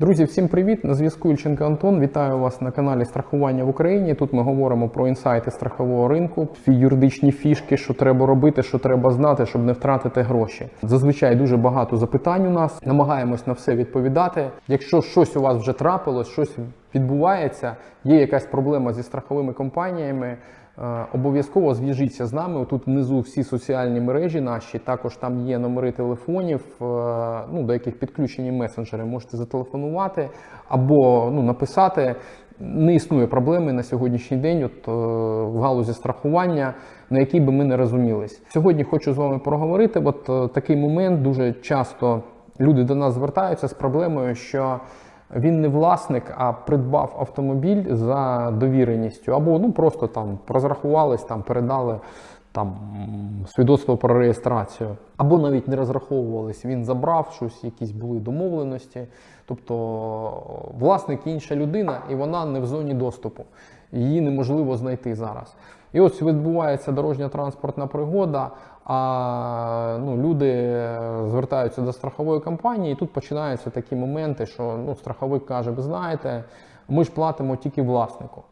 Друзі, всім привіт! На зв'язку Ільченко Антон. Вітаю вас на каналі Страхування в Україні. Тут ми говоримо про інсайти страхового ринку, юридичні фішки, що треба робити, що треба знати, щоб не втратити гроші. Зазвичай дуже багато запитань у нас. Намагаємось на все відповідати. Якщо щось у вас вже трапилось, щось відбувається, є якась проблема зі страховими компаніями. Е, Обов'язково зв'яжіться з нами. Тут внизу всі соціальні мережі наші. Також там є номери телефонів, е, ну, до яких підключені месенджери. Можете зателефонувати або ну, написати. Не існує проблеми на сьогоднішній день от, е, в галузі страхування, на якій би ми не розумілись. Сьогодні хочу з вами проговорити. От такий момент дуже часто люди до нас звертаються з проблемою, що він не власник, а придбав автомобіль за довіреністю, або ну просто там розрахувались, там передали там свідоцтво про реєстрацію, або навіть не розраховувались. Він забрав щось, якісь були домовленості. Тобто власник інша людина, і вона не в зоні доступу. Її неможливо знайти зараз. І ось відбувається дорожня транспортна пригода. А ну, люди звертаються до страхової компанії, і тут починаються такі моменти, що ну, страховик каже: ви знаєте, ми ж платимо тільки власнику.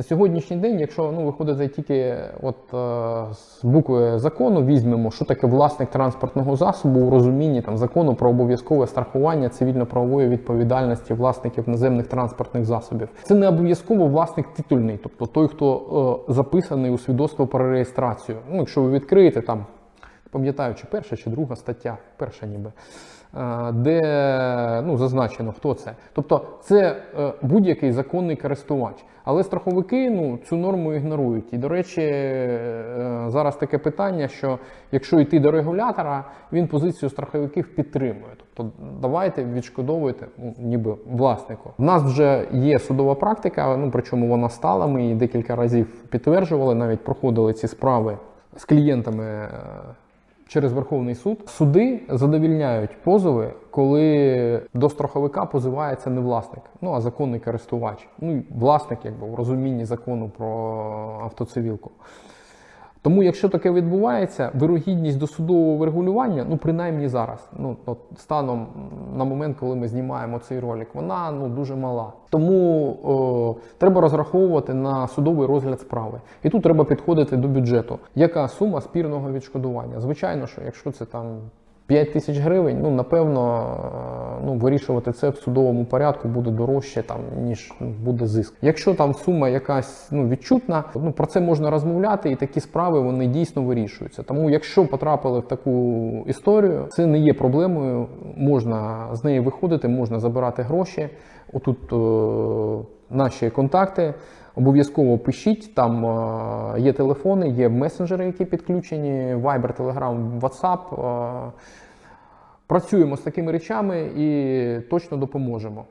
На сьогоднішній день, якщо ну, виходить за тільки от, е, з букви закону, візьмемо, що таке власник транспортного засобу у розумінні там, закону про обов'язкове страхування цивільно-правової відповідальності власників наземних транспортних засобів. Це не обов'язково власник титульний, тобто той, хто е, записаний у свідоцтво про реєстрацію. Ну, якщо ви відкриєте там, пам'ятаю, чи перша, чи друга стаття, перша ніби. е, Де ну, зазначено, хто це. Тобто це е, будь-який законний користувач. Але страховики ну, цю норму ігнорують. І, до речі, е, зараз таке питання, що якщо йти до регулятора, він позицію страховиків підтримує. Тобто давайте відшкодовуйте ну, ніби власнику. У нас вже є судова практика, ну причому вона стала. Ми її декілька разів підтверджували, навіть проходили ці справи з клієнтами. Через Верховний суд суди задовільняють позови, коли до страховика позивається не власник, ну а законний користувач. Ну власник, якби в розумінні закону про автоцивілку. Тому, якщо таке відбувається, вирогідність досудового врегулювання, ну принаймні зараз, ну от станом на момент, коли ми знімаємо цей ролик, вона ну дуже мала. Тому о, треба розраховувати на судовий розгляд справи. І тут треба підходити до бюджету. Яка сума спірного відшкодування? Звичайно, що якщо це там 5 тисяч гривень, ну напевно, е, ну вирішувати це в судовому порядку буде дорожче, там ніж ну, буде зиск. Якщо там сума якась ну відчутна, ну про це можна розмовляти, і такі справи вони дійсно вирішуються. Тому, якщо потрапили в таку історію, це не є проблемою. Можна з неї виходити, можна забирати гроші. Отут е, наші контакти. Обов'язково пишіть, там е, є телефони, є месенджери, які підключені, Viber, Telegram, WhatsApp. Е, працюємо з такими речами і точно допоможемо.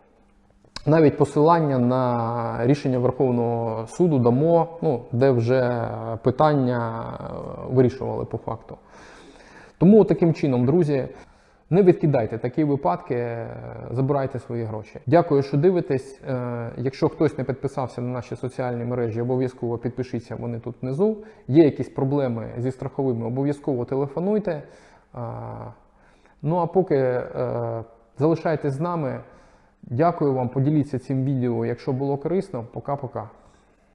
Навіть посилання на рішення Верховного суду дамо, ну, де вже питання е, вирішували по факту. Тому таким чином, друзі, не відкидайте такі випадки, е, забирайте свої гроші. Дякую, що дивитесь. Е, Якщо хтось не підписався на наші соціальні мережі, обов'язково підпишіться, вони тут внизу. Є якісь проблеми зі страховими, обов'язково телефонуйте. Е, Ну а поки залишайтесь з нами. Дякую вам, поділіться цим відео, якщо було корисно. Пока-пока.